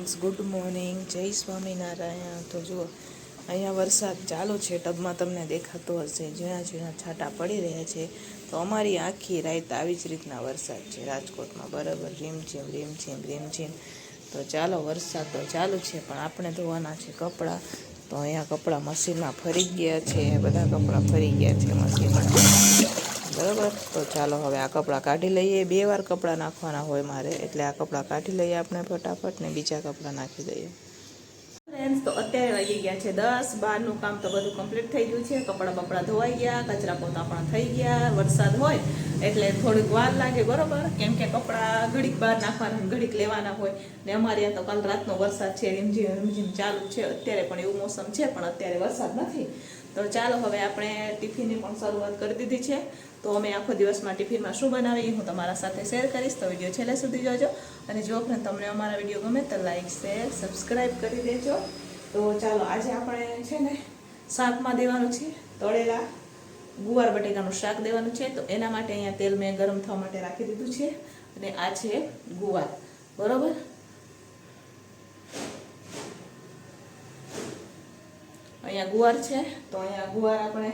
Friends good morning જય સ્વામિનારાયણ. તો જુઓ, અહીંયા વરસાદ ચાલુ છે, ટબમાં તમને દેખાતો હશે. ઝીણા ઝીણા છાંટા પડી રહ્યા છે. તો અમારી આખી રાત આવી જ રીતના વરસાદ છે. રાજકોટમાં બરાબર રીમઝીમ રીમઝીમ રીમઝીમ તો ચાલો, વરસાદ તો ચાલુ છે, પણ આપણે ધોવાના છે કપડાં. તો અહીંયા કપડાં મશીનમાં ફરી ગયા છે, બધા કપડાં ફરી ગયા છે, મશીનમાં. બરાબર? તો ચાલો હવે આ કપડાં કાઢી લઈએ. બે વાર કપડાં નાખવાના હોય મારે, એટલે આ કપડાં કાઢી લઈએ આપણે ફટાફટ ને બીજા કપડાં નાખી દઈએ. ફ્રેન્ડ્સ તો અત્યારે વાગી ગયા છે દસ બારનું કામ તો બધું કમ્પ્લીટ થઈ ગયું છે. કપડાં બપડા ધોવાઈ ગયા, કચરા પોતા પણ થઈ ગયા, વરસાદ હોય, એટલે થોડીક વાર લાગે બરોબર. કેમ કે કપડાં ઘડીક બહાર નાખવાના, ઘડીક લેવાના હોય. ને અમારે ત્યાં તો કાલ રાતનો વરસાદ છે, રીમઝીમ રીમઝીમ ચાલુ છે. અત્યારે પણ એવું મોસમ છે, પણ અત્યારે વરસાદ નથી. તો ચાલો હવે આપણે ટિફિનની પણ શરૂઆત કરી દીધી છે. તો અમે આખો દિવસમાં ટિફિનમાં શું બનાવીએ હું તમારા સાથે શેર કરીશ. તો વીડિયો છેલ્લે સુધી જોજો. અને જો પણ તમને અમારા વીડિયો ગમે તો લાઈક, શેર સબસ્ક્રાઈબ કરી દેજો. તો ચાલો, આજે આપણે છે ને શાકમાં દેવાનું છે, તળેલા ગુવાર બટેકાનું શાક દેવાનું છે. તો એના માટે અહીંયા તેલ મેં ગરમ થવા માટે રાખી દીધું છે. અને આ છે ગુવાર. બરોબર? અહીંયા ગુવાર છે, તો અહીંયા ગુવાર આપણે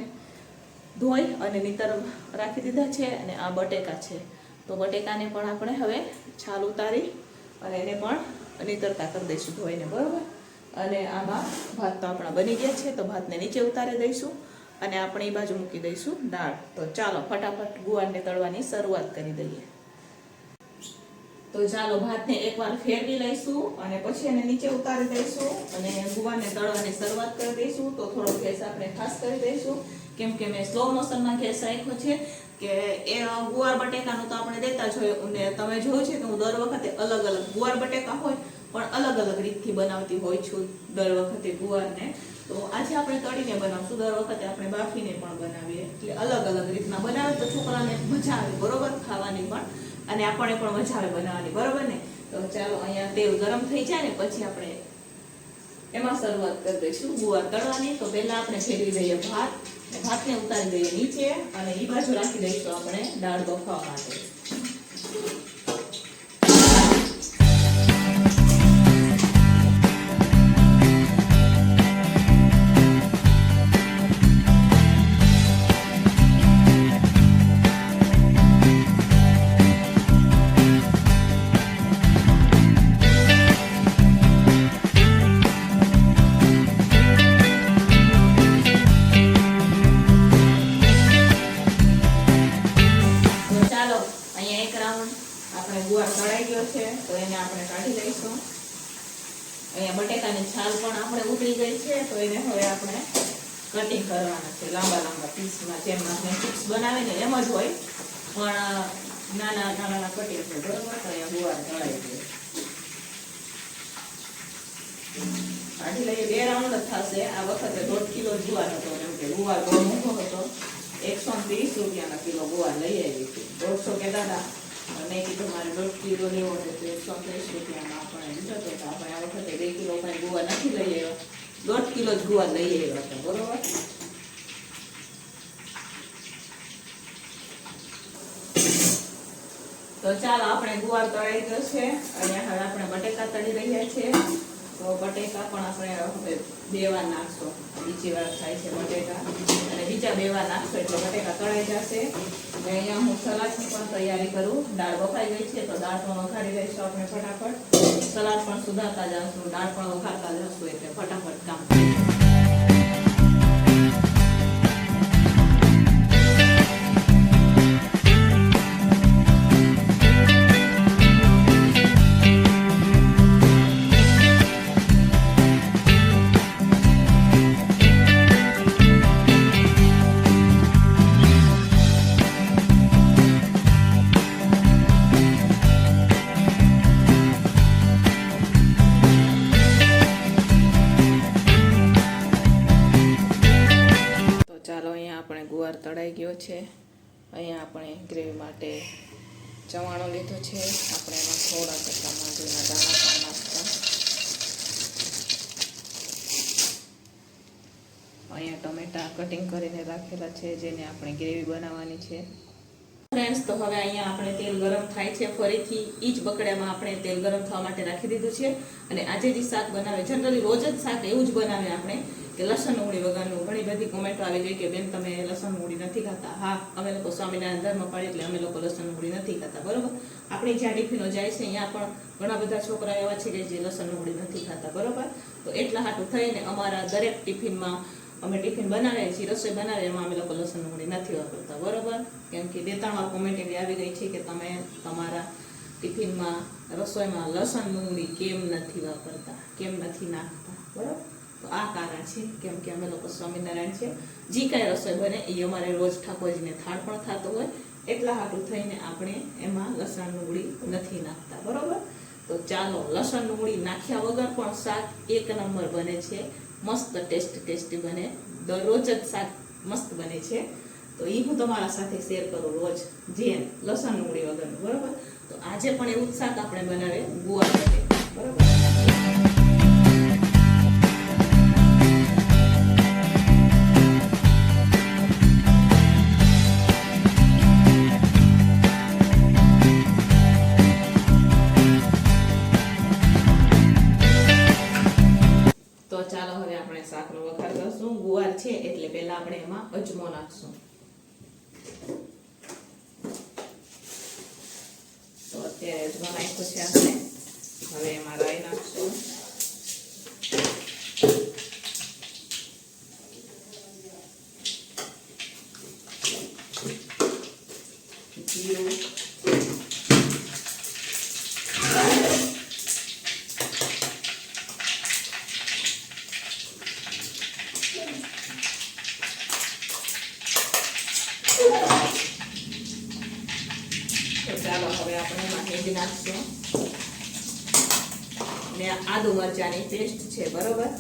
ધોઈ અને નીતર રાખી દીધા છે અને આ બટેકા છે. તો બટેકાને પણ આપણે હવે છાલ ઉતારી અને એને પણ નીતરતા કરી દઈશું ધોઈને, બરાબર? અને આમાં ભાત તો આપણા બની ગયા છે, તો ભાતને નીચે ઉતારી દઈશું અને આપણે એ બાજુ મૂકી દઈશું દાળ. તો ચાલો, ફટાફટ ગુવારને તળવાની શરૂઆત કરી દઈએ. તો ચાલો ભાતને એકવાર ફેરવી લઈશું અને પછી એને નીચે ઉતારી દઈશું અને ગુવારને તળવાની શરૂઆત કરી દઈશું. તો થોડો ગેસ આપણે ખાસ કરી દઈશું. કેમ કે મેં સ્લો મોશનમાં ગેસ રાખ્યો છે કે એ ગુવાર બટેકાનું તો આપણે દેતા જ હોય. અને તમે જોયું છે કે હું દર વખતે અલગ અલગ ગુવાર બટેકા હોય, પણ અલગ અલગ રીતથી બનાવતી હોય છું દર વખતે ગુવારને. તો આજે આપણે તળીને બનાવશું. દર વખતે આપણે બાફીને પણ બનાવીએ. એટલે અલગ અલગ રીતના બનાવે તો છોકરાને મજા આવે, બરોબર? ખાવાની અને આપણે પણ મજા આવે બનાવવાની, બરોબર ને? તો ચાલો, અહીંયા તેલ ગરમ થઈ જાય ને, પછી આપણે એમાં શરૂઆત કરી દઈશું. ગુવાર તળવાની, તો પહેલા આપણે ફેરવી દઈએ ભાત ભાતને ઉતારી દઈએ નીચે, અને એ બાજુ રાખી દઈશું આપણે દાળ બફાવા માટે. કટિંગ કરવાના છે, લાંબા લાંબા પીસમાં જેમ આપણે ચિપ્સ બનાવે એમ જ હોય. પણ નાના નાના કટિંગ આપણે બરોબર તો અહીંયા ગુવાર તળાઈ ગયો કાઢી લઈએ બે રાઉન્ડ જ થશે. આ વખતે દોઢ કિલો ગુવાર હતો એમ કે ગુવાર બહુ મોટો હતો. એકસો ત્રીસ રૂપિયાના કિલો ગુવાર લઈ આવી હતી દોઢસો કે હતા મેં કીધું મારે દોઢ કિલો લેવો હતો એકસો ત્રીસ રૂપિયામાં આપણે લીધો હતો આપણે આ વખતે બે કિલો કાંઈ ગુવાર નથી લઈ આવ્યો. દોઢ કિલો જ ગુવાર લઈ આવ્યા હતા, બરોબર? તો ચાલો, આપણે ગુવાર તળાઈ ગયો છે, અને હવે આપણે બટેકા તળી રહ્યા છીએ. તો બટેકા પણ આપણે હવે વાર નાખશો. બીજી વાર થાય છે બટેકા. અને બીજા બે વાર નાખશો એટલે બટેકા તળાઈ જશે. અને અહીંયા હું સલાડની પણ તૈયારી કરું. દાળ બફાઈ ગઈ છે તો દાળ પણ વઘારી દઈશું આપણે ફટાફટ. સલાડ પણ સુધારતા જશું, દાળ પણ વઘારતા જશું એટલે ફટાફટ કામ ચવાણો લીધો છે. આપણે એમાં થોડા ટકા માંડવીના દાણા પણ નાખતા અહીંયા ટમેટા કટિંગ કરીને રાખેલા છે, જેને આપણે ગ્રેવી બનાવવાની છે. ફ્રેન્ડ્સ તો હવે અહીંયા આપણે તેલ ગરમ થાય છે. ફરીથી એ જ બકડામાં આપણે તેલ ગરમ થવા માટે રાખી દીધું છે. અને આજે જે શાક બનાવે જનરલી રોજ જ શાક એવું જ બનાવે આપણે. કે લસણ ઉડી વગરનું. ઘણી બધી કોમેન્ટો આવી ગઈ કે, બેન, તમે લસણ ઉડી નથી ખાતા. હા, અમે લોકો સ્વામિનારાયણ ધર્મ પાડી એટલે અમે લોકો લસણ ઉડી નથી ખાતા. બરોબર? આપણી જ્યાં ટિફિનો જાય છે અહીંયા પણ ઘણા બધા છોકરા એવા છે કે જે લસણ ઉડી નથી ખાતા. બરોબર? તો એટલા હાટું થઈને અમારા દરેક ટિફિનમાં અમે ટિફિન બનાવીએ છીએ, રસોઈ બનાવીએ, એમાં અમે લોકો લસણ ડુંગળી નથી વાપરતા. બરોબર? કેમ કે બે ત્રણ વાર કોમેન્ટ એવી આવી ગઈ છે કે, તમે તમારા ટિફિનમાં રસોઈમાં લસણ ડુંગળી કેમ નથી વાપરતા? કેમ નથી નાખતા? બરોબર? તો આ કારણ છે, કેમ કે અમે લોકો સ્વામિનારાયણ છે જે કાંઈ રસોઈ બને એ અમારે રોજ ઠાકોરજીને થાળ પણ થતો હોય, એટલા હાટું થઈને આપણે એમાં લસણ, ડુંગળી નથી નાખતા, બરોબર? તો ચાલો, લસણ, ડુંગળી નાખ્યા વગર પણ શાક એક નંબર બને છે, મસ્ત ટેસ્ટ ટેસ્ટી બને, દરરોજ જ શાક મસ્ત બને છે. તો એ હું તમારા સાથે શેર કરું રોજ, જેમ લસણ, ડુંગળી વગરનું, બરોબર? તો આજે પણ એવું જ શાક આપણે બનાવે ગુવાર મરચાની પેસ્ટ છે, બરોબર?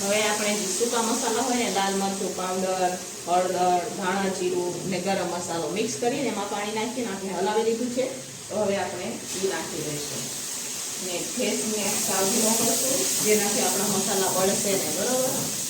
હવે આપણે જે સૂકા મસાલા હોય ને, લાલ મરચું, પાવડર, હળદર, ધાણા જીરું ને ગરમ મસાલો મિક્સ કરીને એમાં પાણી નાખીને આપણે હલાવી દીધું છે. તો હવે આપણે એ નાખી દઈશું. ને ઠેસને સાવ ધીમો કરશું, જેનાથી આપણા મસાલા બળશે ને બરોબર?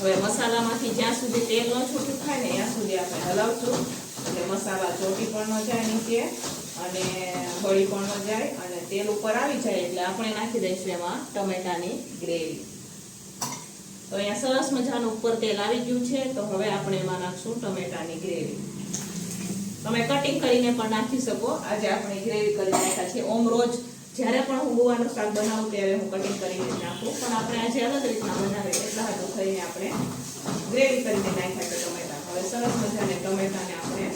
હવે મસાલામાંથી જ્યાં સુધી તેલ ન છૂટું થાય ને ત્યાં સુધી આપણે હલાવશું. એટલે મસાલા ચોટી પણ ન જાય નીચે, અને બળી પણ ન જાય, અને તેલ ઉપર આવી જાય એટલે આપણે નાખી દઈશું એમાં ટમેટાની ગ્રેવી. તો અહીંયા સરસ મજાનું ઉપર તેલ આવી ગયું છે, તો હવે આપણે એમાં નાખશું ટમેટાની ગ્રેવી. તમે કટિંગ કરીને પણ નાખી શકો. આજે આપણે ગ્રેવી કરી નાખ્યા છે. ઓમ રોજ જ્યારે પણ હું ગોવાનો શાક બનાવું ત્યારે હું કટિંગ કરીને નાખું. પણ આપણે આજે અલગ રીતના બનાવીએ. એટલે હાટું થઈને આપણે ગ્રેવી કરીને નાખ્યા ટમેટા. હવે સરસ મજાને ટમેટાને આપણે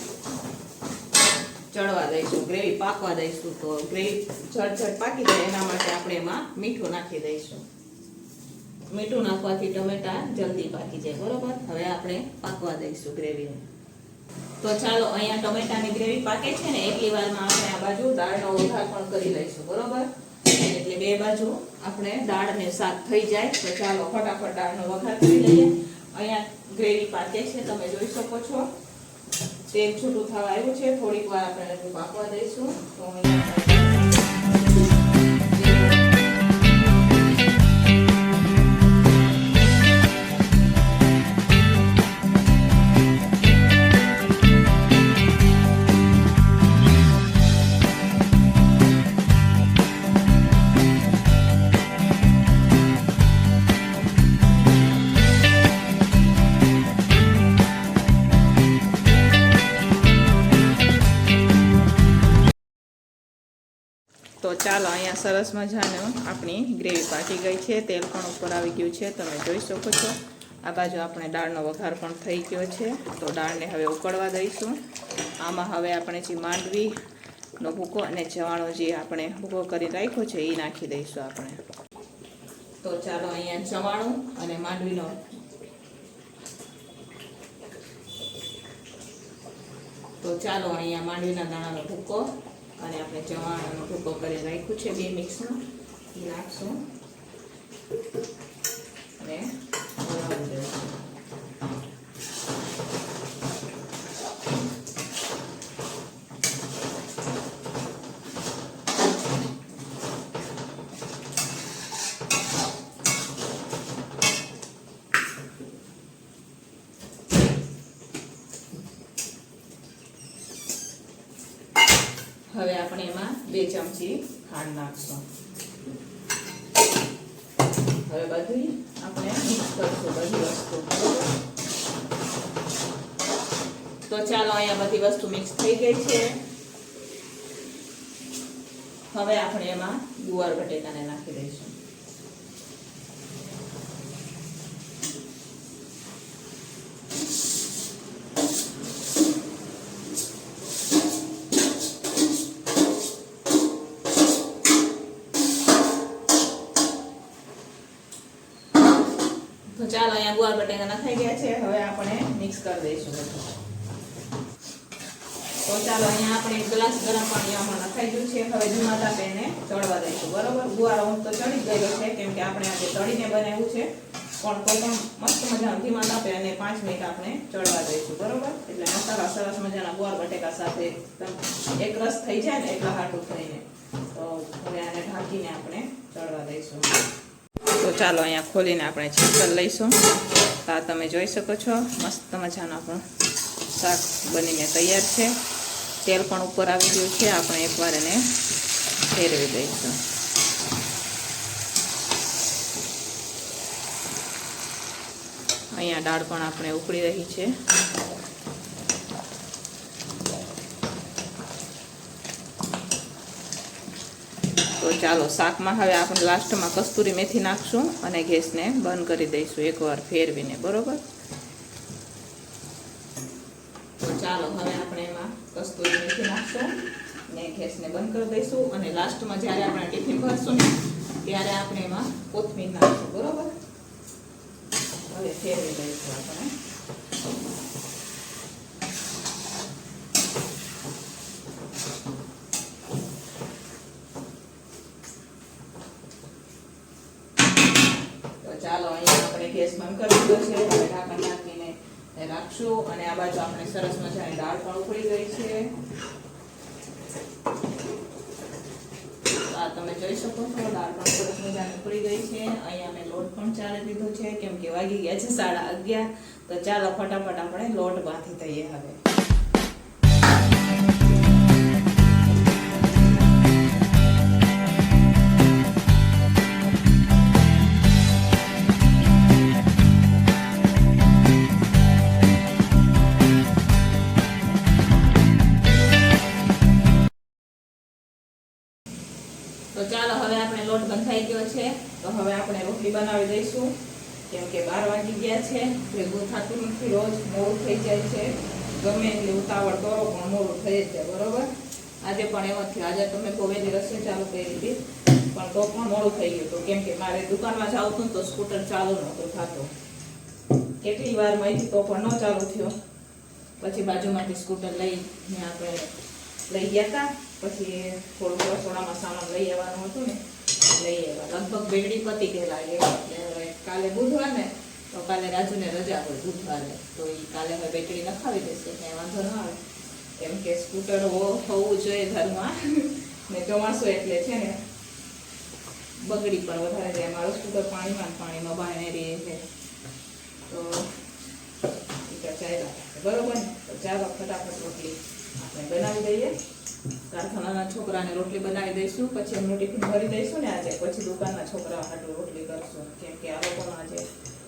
ચડવા દઈશું ગ્રેવી પાકવા દઈશું તો ગ્રેવી ઝડઝડ પાકી જાય એના માટે આપણે એમાં મીઠું નાખી દઈશું. મીઠું નાખવાથી ટમેટા જલ્દી પાકી જાય, બરોબર? હવે આપણે પાકવા દઈશું ગ્રેવીને તો ચાલો અહીંયા ટમેટાની ગ્રેવી પાકે છે ને એટલી વારમાં આપણે આ બાજુ દાળનો વઘાર પણ કરી લઈશું, બરોબર? એટલે બે બાજુ આપણે દાળ ને શાક થઈ જાય, તો ચાલો ફટાફટ દાળનો વઘાર કરી લઈએ. અહીંયા ગ્રેવી પાકે છે, તમે જોઈ શકો છો. તેલ છૂટું થવા આવ્યું છે, થોડીક વાર આપણે પાકવા દઈશું. તો અહીંયા ચાલો, અહીંયા સરસ મજાનું આપણી ગ્રેવી પાકી ગઈ છે. તેલ પણ ઉપર આવી ગયું છે. તમે જોઈ શકો છો. આ બાજુ આપણે દાળનો વઘાર પણ થઈ ગયો છે. તો દાળને હવે ઉકળવા દઈશું. આમાં હવે આપણે જે માંડવીનો ભૂકો અને ચવાણો જે આપણે ભૂકો કરી રાખ્યો છે એ નાખી દઈશું આપણે. તો ચાલો, અહીંયા ચવાણું અને માંડવીનો તો ચાલો, અહીંયા માંડવીના દાણાનો ભૂકો અને આપણે ચવાણનો ભૂકો કરી રાખ્યું છે બે મિક્સમાં. નાખશું અને હલાવી દઈશું હવે આપણે એમાં બે ચમચી ખાંડ નાખશું. હવે બધી આપણે મિક્સ કરશું, બધી વસ્તુ. તો ચાલો અહીંયા બધી વસ્તુ મિક્સ થઈ ગઈ છે. હવે આપણે એમાં ગુવાર બટેકાને નાખી દઈશું. તો ચાલો અહીંયા ગુવાર બટેકા નખાઈ ગયા છે. હવે આપણે મિક્સ કરી દઈશું બધું. તો ચાલો અહીંયા આપણે એક ગ્લાસ ગરમ પાણી આમાં નખાઈ ગયું છે. હવે ધીમા તાપે એને ચડવા દઈશું. બરોબર? ગુવાર હું તો ચડી જ ગયેલો છે, કેમ કે આપણે આજે તળીને બનાવ્યું છે. પણ કોઈ પણ મસ્ત મજાનું ધીમા તાપે અને પાંચ મિનિટ આપણે ચડવા દઈશું. બરોબર? એટલે મસાલા સરસ મજાના ગુવાર બટેકા સાથે એક રસ થઈ જાય ને એટલા હાટું થઈને. તો હવે આને ઢાંકીને આપણે ચડવા દઈશું. ચાલો અહીંયા ખોલીને આપણે ચિકન લઈશું. તો આ તમે જોઈ શકો છો, મસ્ત મજાનું આપણું શાક બનીને તૈયાર છે. તેલ પણ ઉપર આવી ગયું છે, આપણે એકવાર એને ફેરવી દઈશું. અહીંયા દાળ પણ આપણે ઉકળી રહી છે. ચાલો શાકમાં હવે આપણે લાસ્ટમાં કસ્તુરી મેથી નાખશું અને ગેસને બંધ કરી દઈશું. એકવાર ફેરવીને, બરોબર? ચાલો હવે આપણે એમાં કસ્તુરી મેથી નાખશું ને ગેસને બંધ કરી દઈશું અને લાસ્ટમાં જ્યારે આપણે ટિફિન ભરશું ને, ત્યારે આપણે એમાં કોથમીર નાખશું, બરોબર? હવે ફેરવી દઈશું આપણે તો ચાલો અહીંયા આપણે ગેસ બંધ કરી દીધો છે, હવે ઢાંકણ નાખીને રાખશું અને આ બાજુ આપણે સરસ મજાની દાળ પણ ઉકળી ગઈ છે. આ તમે જોઈ શકો છો, દાળ પણ સરસ મજાની ઉકળી ગઈ છે. અહીંયા મેં લોટ પણ ચાળી દીધો છે, કેમ કે વાગી ગયા છે સાડા અગિયાર, તો ચાલો ફટાફટ આપણે લોટ બાંધી દઈએ હવે. ગયો છે, તો હવે આપણે રોટલી બનાવી દઈશું. કેમ કે બાર વાગી ગયા છે, ભેગું થતું નથી, રોજ મોડું થઈ જાય છે. ગમે એટલી ઉતાવળ કરો, પણ મોડું થઈ જ જાય, બરોબર? આજે પણ એમ જ થયું. આજે તમે કોવેની રસોઈ ચાલુ કરી હતી પણ તો પણ મોડું થઈ ગયું હતું. કેમ કે મારે દુકાનમાં હતું ને તો સ્કૂટર ચાલુ નહોતું થતું. કેટલી વાર મળી તો પણ ન ચાલુ થયો. પછી બાજુમાંથી સ્કૂટર લઈને આપણે લઈ ગયા હતા. પછી થોડુંક રસોડામાં સામાન લઈ આવવાનું હતું ને. લઈ આવ્યા લગભગ બેડી પતી ગયેલા એટલે કાલે બુધવાર ને તો કાલે રાજુને રજા હોય બુધવારે તો એ કાલે હવે બેટરી નખાવી દેશે, કાંઈ વાંધો ન આવે. કેમ કે સ્કૂટર હોવું જોઈએ ઘરમાં. ને ચોમાસું એટલે છે ને, બગડી પણ વધારે જાય મારો સ્કૂટર પાણીમાં પાણીમાં બાયણે રહે છે. તો ચાલ્યા બરોબર ને? તો ચાલો ફટાફટ રોટલી. આપણે બનાવી દઈએ. કારખાનાના છોકરાને રોટલી બનાવી દઈશું, પછી એમનું ટિફિન ભરી દઈશું ને આજે. પછી દુકાનના છોકરા હાટું રોટલી કરશું. કેમ કે આ લોકોનું આજે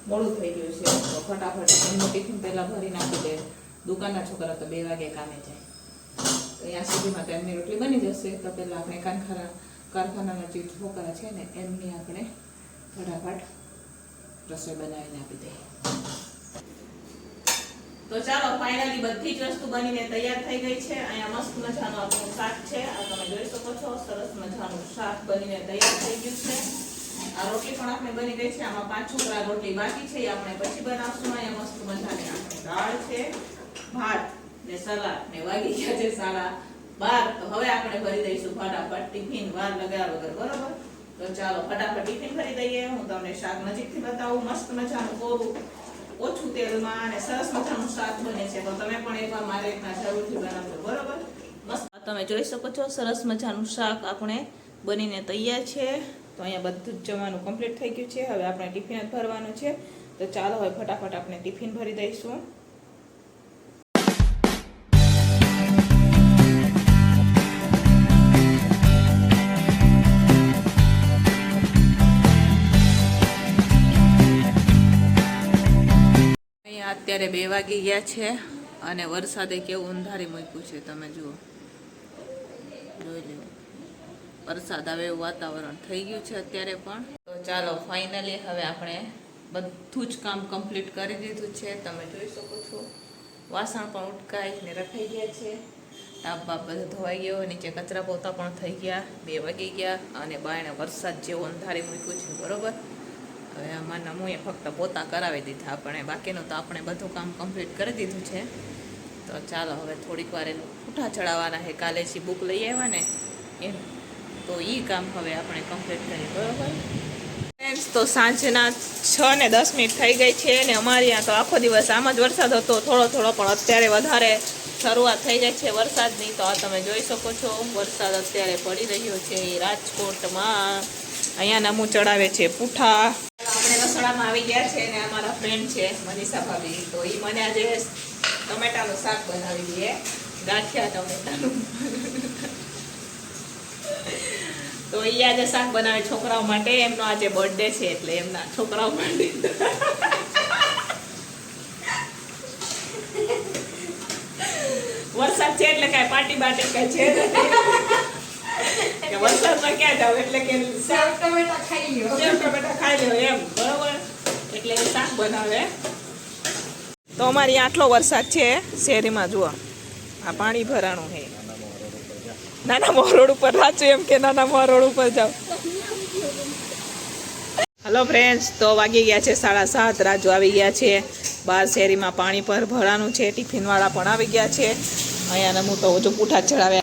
મોડું થઈ ગયું છે. તો ફટાફટ એમનું ટિફિન પહેલાં ભરી નાખી દે. દુકાનના છોકરા તો બે વાગે કામે જાય. તો ત્યાં સુધીમાં તો એમની રોટલી બની જશે. તો પહેલાં આપણે કારખાના, કારખાનાના જે છોકરા છે ને, એમની આપણે ફટાફટ રસોઈ બનાવીને આપી દઈએ. તો ચાલો ફાઇનલી બધી જ વસ્તુ બનીને તૈયાર થઈ ગઈ છે. અહીંયા મસ્ત મજાનું આપણું શાક છે. આ તમે જોઈ શકો છો, સરસ મજાનું શાક બનીને તૈયાર થઈ ગયું છે. આ રોટલી પણ આપણે બની ગઈ છે. આમાં પાંચ છોકરા રોટલી બાકી છે. એ આપણે પછી બનાવશું. અહીંયા મસ્ત મજાની આપણી દાળ છે, ભાત ને સલાડ. ને વાગી ગયા છે સાડા બાર. તો હવે આપણે ભરી દઈશું ફટાફટ ટિફિન. વાર લગાવ્યા વગર, બરોબર? તો ચાલો, ફટાફટ ટિફિન ભરી દઈએ. હું તમને શાક નજીકથી બતાવું. મસ્ત મજાનું કોરું. ઓછું તેલમાં અને સરસ મજાનું શાક બને છે. તો તમે પણ એકવાર મારે રીતના જરૂરથી બનાવજો. બરોબર? તમે જોઈ શકો છો, સરસ મજાનું શાક આપણે બનીને તૈયાર છે. તો અહીંયા બધું જ જમવાનું કમ્પ્લીટ થઈ ગયું છે. હવે આપણે ટિફિન જ ભરવાનું છે. તો ચાલો હવે ફટાફટ આપણે ટિફિન ભરી દઈશું. અત્યારે બે વાગી ગયા છે અને વરસાદે કેવું અંધારી મૂક્યું છે, તમે જુઓ. જોઈ લો વરસાદ આવે એવું વાતાવરણ થઈ ગયું છે અત્યારે પણ. તો ચાલો ફાઇનલી હવે આપણે બધું જ કામ કમ્પ્લીટ કરી દીધું છે. તમે જોઈ શકો છો, વાસણ પણ ઉટકાઈને રખાઈ ગયા છે. તાપ બાપ બધો ધોવાઈ ગયો, નીચે કચરા પોતા પણ થઈ ગયા, બે વાગી ગયા અને બાયણે વરસાદ જેવો અંધારી મૂક્યું છે, બરોબર? હવે આમાંના નમુએ ફક્ત પોતા કરાવી દીધા આપણે બાકીનું તો આપણે બધું કામ કમ્પ્લીટ કરી દીધું છે. તો ચાલો હવે થોડીક વાર એનું ઉઠા ચડાવવાના છે કાલે જે બુક લઈ આવ્યા ને એમ. તો એ કામ હવે આપણે કમ્પ્લીટ કરીએ, બરાબર? તો સાંજના છ ને દસ મિનિટ થઈ ગઈ છે ને અમારે ત્યાં તો આખો દિવસ આમ જ વરસાદ હતો, થોડો થોડો, પણ અત્યારે વધારે શરૂઆત થઈ જાય છે વરસાદની. તો આ તમે જોઈ શકો છો, વરસાદ અત્યારે પડી રહ્યો છે રાજકોટમાં. અહીંયા નમું ચડાવે છે પૂઠા. રસોડામાં આવી ગયા છે અને અમારા ફ્રેન્ડ છે, મનીષા ભાભી. તો એ મને આજે ટમેટાનું શાક બનાવી દઈએ ગાંઠિયા ટમેટાનું. તો એ આજે શાક બનાવે છોકરાઓ માટે. એમનો આજે બર્થડે છે એટલે એમના છોકરાઓ માટે. વરસાદ છે એટલે કાંઈ પાર્ટી બાટી કાંઈ છે કે વરસાદમાં ક્યાં જાવ? એટલે કે શાક ટમેટા ખાઈ લ્યો. સેવ ટમેટા ખાઈ લો એમ. બરોબર? એટલે શાક બનાવે. તો અમારી આટલો વરસાદ છે શેરીમાં જુઓ. આ પાણી ભરાણું છે. નાના મોરોડ ઉપર સાચું એમ કે નાના મોરોડ ઉપર જાઓ. હલો ફ્રેન્ડ્સ તો વાગી ગયા છે સાડા સાત રાજુ આવી ગયા છે. બાર શેરીમાં પાણી પર ભરાનું છે ટિફિનવાળા પણ આવી ગયા છે. અહીંયા હું તો હજુ પૂઠા ચડાવ્યા.